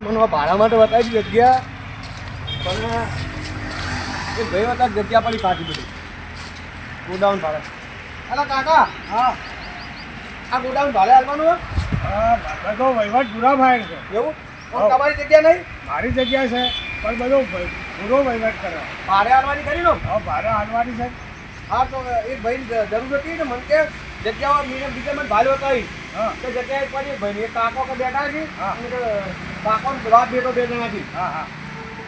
મને ભાડા માટે બતાવી જગ્યા. પણ એ ભાઈ વખત જગ્યા પડી કાઢી બધી. ગોડાઉન ભાડે. અલા કાકા. હા. આ ગોડાઉન ભાડે હાલવાનું હે? બધો વહીવટ પૂરા ભાઈ છે. એવું? પણ તમારી જગ્યા નહીં? મારી જગ્યા છે પણ બધો પૂરો વહીવટ કરે ભાડે હાલવાની કરી લો હા ભાડે હાલવાની છે. હા તો એક ભાઈ જરૂર હતી ને મને કે? જગ્યાઓ મીને બીજા મને ભાડે બતાવી હા. તો જગ્યાએ પડી ભાઈ એક કાકો કે બેઠા છે. હા. કાકો ને ગુલાબ બેઠો બે જણા છે હા હા.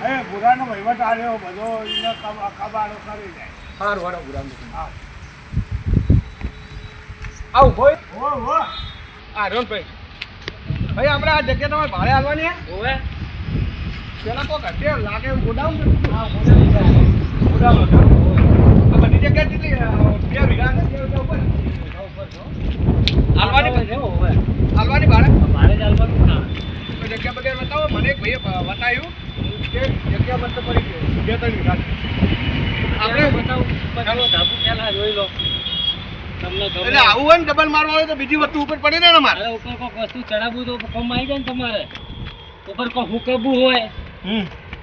એ પૂરાનો વહીવટ આવ્યો બધો એને કબ- કબાડો કરી જાય. સારું વાળો ગુરામ હા. આવું ભાઈ ઓ હો આ રોન ભાઈ. ભાઈ આપણે આ જગ્યા તમારે ભાડે હાલવાની હે? ઓવે પેલા તો ઘટે લાગે ગોડાઉન હા ગોડાઉન ગોડાઉન. આ બધી જગ્યા કેટલી બે વીઘા ઉપર? હાલવાની હાલવાની ભાડે? મારે ચાલવાનું ના તો જગ્યા બગેર બતાવો મને એક ભાઈએ બતાવ્યું. કે જગ્યા મસ્ત પડી ગઈ. બે ત્રણ વીઘા. આપણે બતાવું ધાબુ પહેલા જોઈ લો. એટલે આવું હોય ને ડબલ મારવા હોય તો બીજી વસ્તુ ઉપર પડી ને મારે ઉપર કોઈક વસ્તુ ચડાવવું તો કમ આવી જાય ને તમારે. ઉપર કોઈ હુકવવું હોય.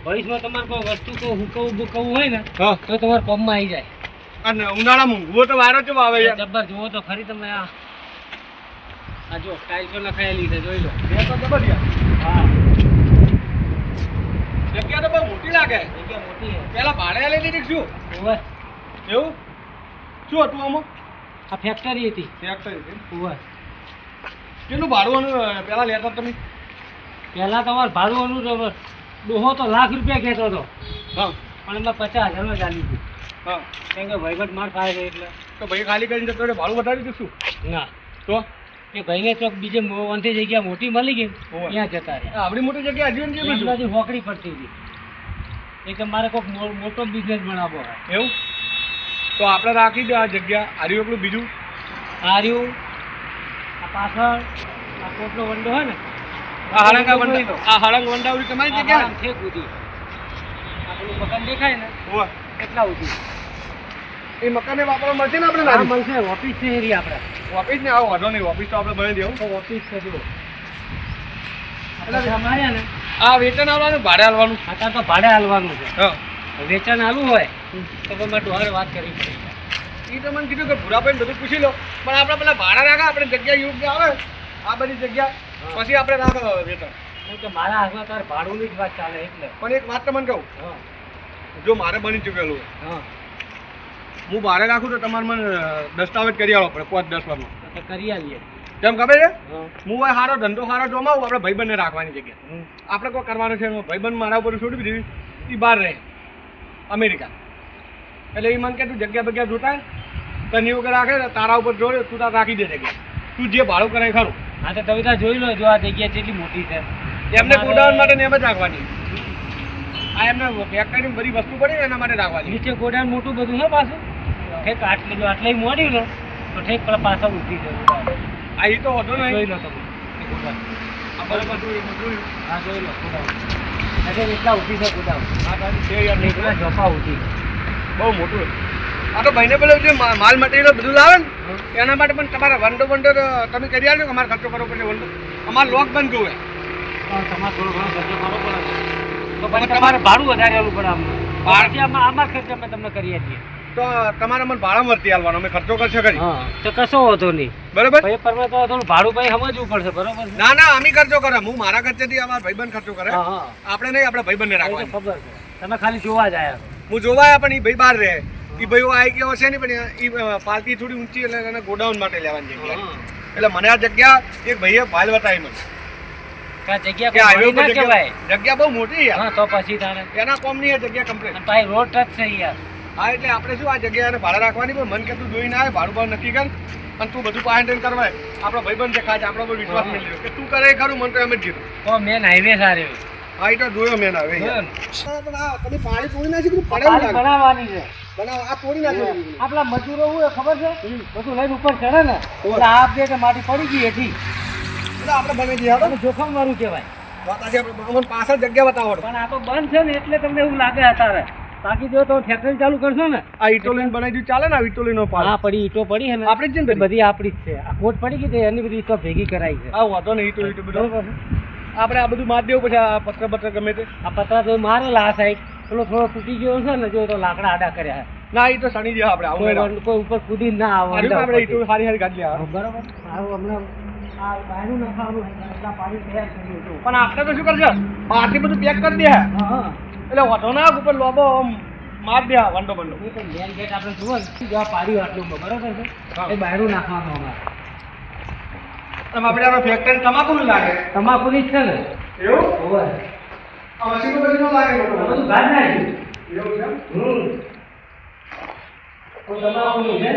ભવિષ્યમાં તમારે કોઈ વસ્તુ કોઈ હુકવવું બુકવવું હોય ને તો તમારે કોમમાં આવી જાય. અને ઉનાળામાં ઊંઘવો તો વારો કેવો આવે યાર? જબર જુઓ તો ખરી તમે આ. આ જો ટાઈલ્સો લખાયેલી છે જોઈ લો. બે તો જબર યાર હા. જગ્યા તો બહુ મોટી લાગે. જગ્યા મોટી છે. પેલા ભાડે લઈ લીધી શું? ઓવે એવું? શું હતું આમાં? આ ફેક્ટરી હતી. ફેક્ટરી હતી. ઓવે કેટલું ભાડું પેલા લેતા તમે? પહેલા તમારે ભાડું અનુભવ ડોહો તો લાખ રૂપિયા કહેતો હતો. હા. પણ એમાં પચાસ હજારમાં ચાલી ગયું હા. કેમ કે વહીવટ માર ખાય છે એટલે. તો ભાઈ ખાલી કરીને રહે, ભાડું વધારી દીધું ના. તો? એ ભાઈને ચોક બીજે અંતે જગ્યા મોટી મળી ગઈ. ત્યાં જતા રહ્યા. આપણી મોટી જગ્યા હજી નથી બાજુ હોકડી પડતી હતી. એ કે મારે કોઈક મોટો બિઝનેસ બનાવવો હોય. એવું? તો આપણે રાખી દો આ જગ્યા આર્યું આપણું બીજું? આર્યું આ પાછળ આ કોટનો વંડો હોય ને. આ હળંગ વંડા આ હળંગ વંડાવડી તમારી જગ્યા? સુધી આ પેલું મકાન દેખાય ને. એટલા ઉઠી એ મકાને વાપરવા મળશે ને આપણે આ મળશે. ઓફિસ છે એરી આપણે ઓફિસ ને આવો વાંધો નહીં. ઓફિસ તો આપણે બનાવી દેવું. તો ઓફિસ છે જો આ વેતન આવવાનું ભાડે આવવાનું ખાતા તો ભાડે હાલવાનું છે. હા. વેચાણ હાલવું હોય તો તમારે ડોહારે વાત કરવી પડે. એ તો મને કીધું કે ભૂરાભાઈ બધું પૂછી લો. પણ આપણે પેલા ભાડા રાખા આપણે જગ્યા યોગ્ય આવે. આ બધી જગ્યા. પછી આપણે રાખો વેતન કે મારા હાથમાં તાર ભાડુંની જ વાત ચાલે એટલે. પણ એક વાત તમને કહું. જો મારે બની ચૂકેલું હા. હું ભાડે રાખું તો તમારે મને દસ્તાવેજ કરી આવો પડે પાંચ દસ વારમાં. કરી આવીએ કેમ ખબર છે? હું. હોય સારો ધંધો સારો જમાવું આપણે ભાઈબંધને રાખવાની જગ્યા. આપણે કોઈ કરવાનું છે ભાઈબંધ મારા ઉપર છોડી દીધી. એ બહાર રહે. અમેરિકા. એટલે એ મને કે તું જગ્યા બગ્યા જોતા તને એવું રાખે તારા ઉપર જોડે તું તાર રાખી દે જગ્યા. તું જે ભાડું કરે ખરું. હા તો તમે ત્યાં જોઈ લો જો આ જગ્યા જેટલી મોટી છે. એમને ગોડાઉન માટે ને એમ જ રાખવાની. આ એમને ફેક્ટરી બધી વસ્તુ પડી એના માટે રાખવાની. નીચે ગોડાઉન મોટું બધું છે પાછું. ઠેક આટલે જો આટલે મોડ્યું ને તો ઠેક પેલા પાછા ઉઠી જાય આ એ તો હોતો જોઈ નહીં લો તમે. હા જોઈ લો ગોડાઉન. એટલા ઊભી છે ગોડાઉન. આ ઝોપા ઊભી બહુ મોટું આ તો ભાઈને પેલું જે માલ મટીરિયલ બધું લાવે ને એના માટે પણ તમારા વંડો વંડો તમે કરી આલો અમારે ખર્ચો કરવો પડશે વંડો. અમારે લોક બંધ જોવે. પણ તમારે થોડો ઘણો ખર્ચો કરવો પડે તો પણ તમારે ભાડું વધારે આવવું પડે અમને ભાડું- આમાં આમાં ખર્ચ અમે તમને કરીએ છીએ તો તમારે મને ભાડા વર્તી આલવાનો અમે ખર્ચો કરશે કરી તો કશો વાંધો નહીં. બરાબર? તો થોડું ભાડું ભાઈ સમજવું પડશે બરોબર ના ના અમે ખર્ચો કરે. હું મારા ખર્ચેથી અમારા ભાઈબંધ ખર્ચો કરે. આપણે નહીં આપણે ભાઈબંધને રાખવાનું. ખબર છે. તમે ખાલી જોવા જ હું જોવા આવ્યા પણ એ ભાઈ બહાર રહે. એ ભાઈઓ આવી ગયો હશે ને પણ એ પાર્ટી થોડી ઊંચી એટલે એને ગોડાઉન માટે લેવાની જગ્યા. એટલે મને આ જગ્યા એક ભાઈએ ભાલ બતાવી મને કે જગ્યા કોઈ હાઈવે ના કહેવાય બહુ મોટી યાર. હા તો પછી તારે એના કોમની આ જગ્યા કમ્પ્લીટ પાછી રોડ ટચ છે યાર. હા એટલે આપણે શું આ જગ્યાને ભાડા રાખવાની પણ મન કે તું જોઈને આવે ભાડું ભાવ નક્કી કર અને તું બધું પાણી કરવાય આપણો ભાઈબંધ છે ખાસ આપણો પર વિશ્વાસ હા. કે તું કરે ખરું મન તો એમ જ કીધું. તો મેન હાઈવે સારે હા એ તો જોયો મેન ને? આ તમે પાણી પૂરી નાખી દીધું પડે બનાવવાની છે. બનાવ આ તોડી આપણા મજૂરો હોય ખબર છે? બધું લઈને ઉપર ચડે ને. એટલે આપ દે માટી પડી ગઈ એથી. એટલે આપણે બની ગયા અને જોખમ વાળું કહેવાય. આપણે અમને પાછળ જગ્યા બતાવો પણ આ તો બંધ છે ને એટલે તમને એવું લાગે અત્યારે. બાકી જો તો ફેક્ટરી ચાલુ કરશો ને આ ઇટોલીન બનાવી દીધું ચાલે ને આ ઇટોલીનો પાલ હા પડી ઈટો પડી છે ને આપણી જ છે ને બધી? આપણી જ છે. આ કોટ પડી ગઈ તો એની બધી ઈટો ભેગી કરાઈ છે. આ વાંધો નહીં ઈટો ઈટો બધો. આપણે આ બધું માર દેવું પછી આ પત્ર પત્ર ગમે તે. આ પતરા તો મારેલા આ સાઈડ પેલો થોડો તૂટી ગયો છે ને જો તો લાકડા આડા કર્યા ના એ તો સણી આપણે આવું કોઈ ઉપર કૂદી ના આવે આપણે. ઈંટો હારી હારી ગાડી લેવા. બરોબર. સારું હમણાં પાણી આપણે તો શું કરશે બહારથી બધું પેક કરી દે એટલે વધો ના ઉપર લોબો માર દે વંડો બંડો મેન ગેટ આપણે જુઓ ને જો પાડ્યું આટલું બરોબર છે. એ બહારનું નાખવાનું અમારે. આપણે આમાં ફેક્ટરી લાગે. છે ને? એવું? હોવે. આ ન લાગે? બધું. ગાળ એવું છે? હમ. કોઈ તમાકુનું છે?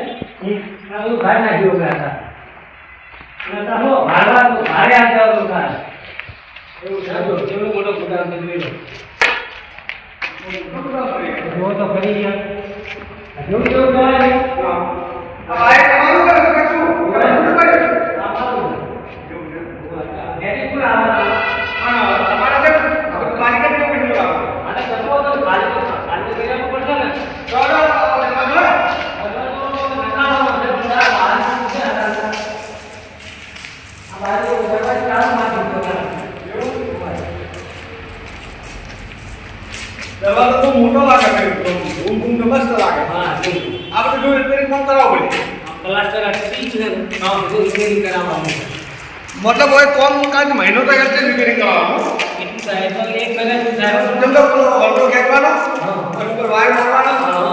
આ બધું ગાળ નાખ્યું અમે હતા અને તારો ભાડવા તો ભાડે આવતા હતો તાર. એવું છે જો, કેવડો મોટો ગુદામ છે જોઈ લો. જો તો ખરી ગયા જેવું જેવું કહેવાય ને, આ ભાઈ તમારું કરે છે કે શું? તમારું કરે છે? આ પાડું. એવું છે. એથી પણ આવવાનું. પણ તમારા છે ને, આ બધું કારીગર કેવું કેટલું લાગે? આને કરવો તો કાલે તો કાલે તો કર્યા પડશે ને ચાલો, આપણે ચાલો. દરવાજો બહુ મોટો લાગે છે. બૂમ બૂમ તો મસ્ત લાગે. હા આપણે જો. રિપેરિંગ કામ કરાવવું પડે. મતલબ હવે કોમ કાજ મહિનો તો હેરશે રિપેરિંગ કરવાનો જેમ તો પેલો વોલ્ટો ખેંચવાનો? અને ઉપર વાયર મારવાનો?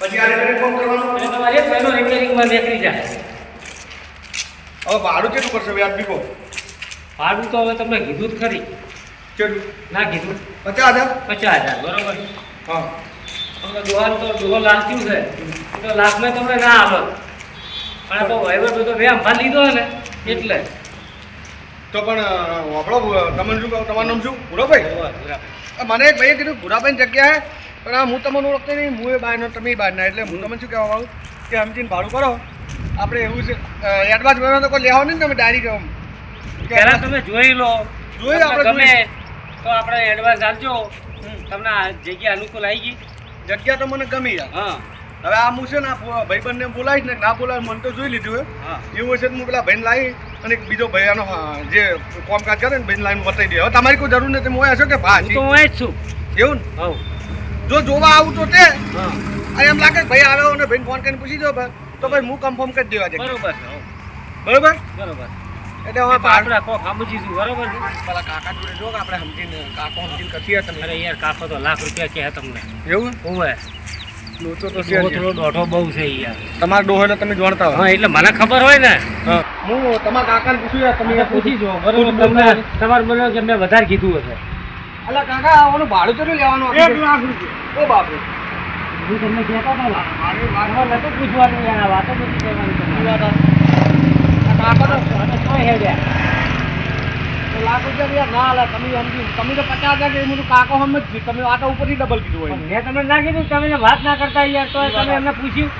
પછી આ રિપેરિંગ કામ કરવાનું? હવે ભાડું કેટલું પડશે વ્યાજ બીકો ભાડું તો હવે તમને કીધું જ ખરી. કેટલું ના કીધું પચાસ હજાર? પચાસ હજાર બરોબર. હા. તો દોહો લાગ્યું છે. તો લાખમાં તમને ના આવે. પણ તો વહીવટ બધો મેં અંભાર લીધો ને એટલે. તો પણ વાપરો તમને શું તમારું નામ શું? ભૂરોભાઈ? મને એક ભાઈએ કીધું ભૂરાભાઈ જગ્યા હે. પણ આ હું તમને ઓળખતો નહીં હું એ બહારનો તમે બહારના. એટલે હું તમને શું કહેવા માંગુ? કે સમજીને ભાડું કરો આપણે એવું છે એડવાન્સ ભરવાનો તો કોઈ લેવા નહીં ને તમે ડાયરી કહો પહેલાં તમે જોઈ લો. જોઈ આપણે. તો આપણે એડવાન્સ આપજો. તમને આ જગ્યા અનુકૂળ આવી ગઈ. જગ્યા તો મને ગમી હા. હવે આ હું છે ને ભાઈબંધને બોલાવીશ ને ના બોલાવે મને તો જોઈ લીધું હા. એવું હશે તો હું પેલા ભાઈને લાવી અને એક બીજો ભાઈ આનો હા, જે કામકાજ કરે ને ભાઈને લાવીને બતાવી દે. હવે તમારી કોઈ જરૂર નથી હું હશો કે ભાઈ તો હું જ છું. એવું ને? જો જોવા આવું તો તે. એમ લાગે ભાઈ આવ્યો અને ભાઈને ફોન કરીને પૂછી દો તો ભાઈ હું કન્ફર્મ કરી દેવા છે બરોબર. બરોબર? બરોબર. એટલે હવે આપણે કોક સમજીશું બરોબર છે? પેલા કાકા જોડે જો કે આપણે સમજીને કાકો સમજીને કરશીએ તમે. અરે યાર કાકો તો લાખ રૂપિયા કહે તમને. એવું? હોવે. લોચો તો થોડો થોડો દોઢો બહુ છે યાર. તમારો ડોહો તમે જાણતા હા. એટલે મને ખબર હોય ને. હું. તમારા કાકાને યાર તમે પૂછી જો બરોબર તમને તમારે મને કે મેં વધારે કીધું હશે. અલા કાકા આવાનું ભાડું તો લેવાનું એક લાખ રૂપિયા. ઓ બાપરે. હું તમને કહેતો હતો મારી નતું પૂછવાનું યાર વાતો નથી કહેવાની. લાખ રૂપિયા ના આલા તમે સમજી તમે તો પચાસ હજાર કે હું કાકો સમજ તમે આટા ઉપરથી ડબલ કીધું હોય. પણ મેં તમને ના કીધું તમે વાત ના કરતા યાર તો તમે એમને પૂછ્યું.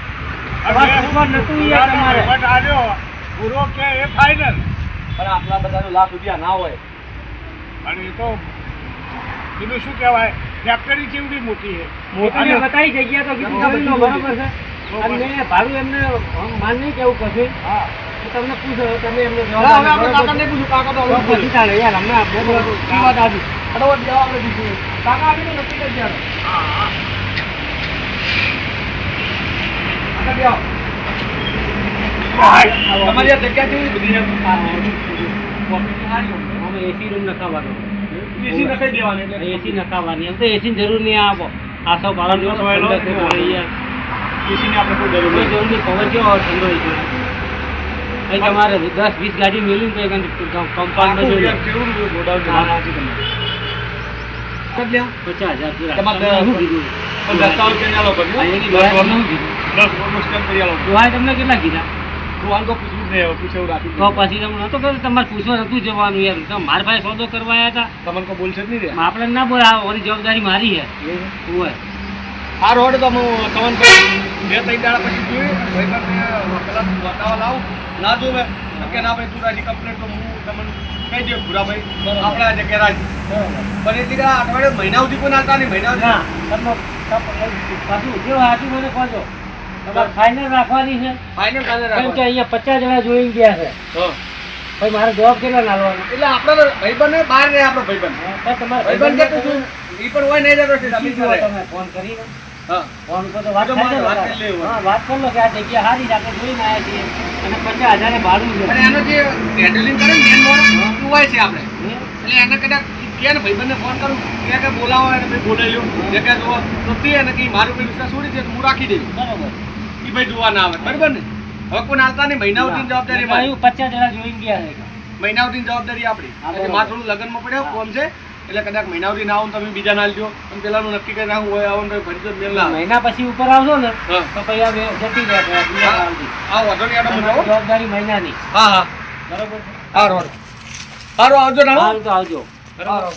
વાત હવે પૂછવાનું નતું યાર તમારે. પૂરો કે એ ફાઇનલ પણ આટલા બધા લાખ રૂપિયા ના હોય. અને એ તો બીજું શું કહેવાય? ફેક્ટરી કેવડી મોટી છે. મોટી બતાવી જગ્યા તો કીધું હા, બરોબર છે. અને ભાડું એમને માન નહીં કેવું કશું. હા. તમને પૂછો તમે એમને જવાબ હવે આપણે કાકાને પૂછ્યું કાકા તો તો હવે પછી તાણે યાર હમણાં આપણે વાત આવી ફટાફટ જવાબ આપણે દીધું કાકા આવીને નક્કી કરી દેવાનું હા હા કાકા બે આવો. તમારી આ જગ્યા કેવી બધી એમ? કોફીની સારી હોય. અમે એસી રૂમ નખાવાનો એસી નખાઈ દેવાની એસી નખાવાની એમ તો એસી જરૂર નહીં આ આસો વહેલો આપણે કોઈ જરૂર નહીં. કેવો ઠંડો હોય છે? અહીં તમારે દસ વીસ ગાડી મેળવી ને કમ્પાઉન્ડ? પચાસ હજાર પૂરા તમને કેટલા કીધા? તમારે પૂછવા નતું જવાનું યાર મારા પાસે સોદો કરવા આવ્યા હતા. તમને બોલશે નહીં. આપણે ના બોલા જવાબદારી મારી હોય. આ રોડ તો હું તમને બે ત્રણ દાડા પછી જોયું. ભાઈબંધને પેલા બતાવવા લાવું ના જોવે કે ના ભાઈ તું રાજી કમ્પ્લેટ તો હું તમને કહી દઉં ભૂરાભાઈ આપણે આજે કે રાજી પણ એ દીકરા અઠવાડિયે મહિના સુધી કોઈ નાતા નહીં મહિના સુધી. પાછું જે હાચું મને કહો તમારે ફાઇનલ રાખવાની છે? ફાઇનલ કેમ કે અહીંયા પચાસ જણા જોઈ ગયા છે. ભાઈ મારે જવાબ કેટલા નાલવાનો? એટલે આપણો ભાઈબંધ બહાર રહે આપણો ભાઈબંધ. હા, તમારે ભાઈબંધ કે તું શું? પણ હોય નહીં જતો છે તમે ફોન કરીને. ફોન તો વાત કરી વાત કરી લો કે આ જગ્યા સારી છે આપણે જોઈને આવ્યા છીએ. અને પચાસ હજારે ભાડું છે. અને એનો જે હેન્ડલિંગ કરે ને મેન મોડ હા. છે આપણે. એટલે એને કદાચ કે ને ભાઈબંધને ફોન કરું. કે કે બોલાવો એને ભાઈ બોલાવી જે કે જુઓ તો તે એને કે મારું પેલું વિશ્વાસ છોડી દે તો હું રાખી દઈશ. બરોબર. એ ભાઈ જોવા ના આવે. બરાબર ને? હવે કોઈ નહીં મહિના જવાબદારી પચાસ જણા જોઈને ગયા મહિના સુધીની જવાબદારી આપણી. થોડું લગ્નમાં પડ્યો. કોમ છે. એટલે કદાચ મહિના સુધી ના આવો તમે બીજા ના લેજો અને પેલાનું નક્કી કરી નાખું હોય આવો ને ફરી મેલ ના. મહિના પછી ઉપર આવશો ને તો પછી આ જતી રહે આ વાંધો તમારી બોલાવો. જવાબદારી મહિનાની. હા હા. બરોબર? સારું સારું આવજો ના આવજો. આવજો સારું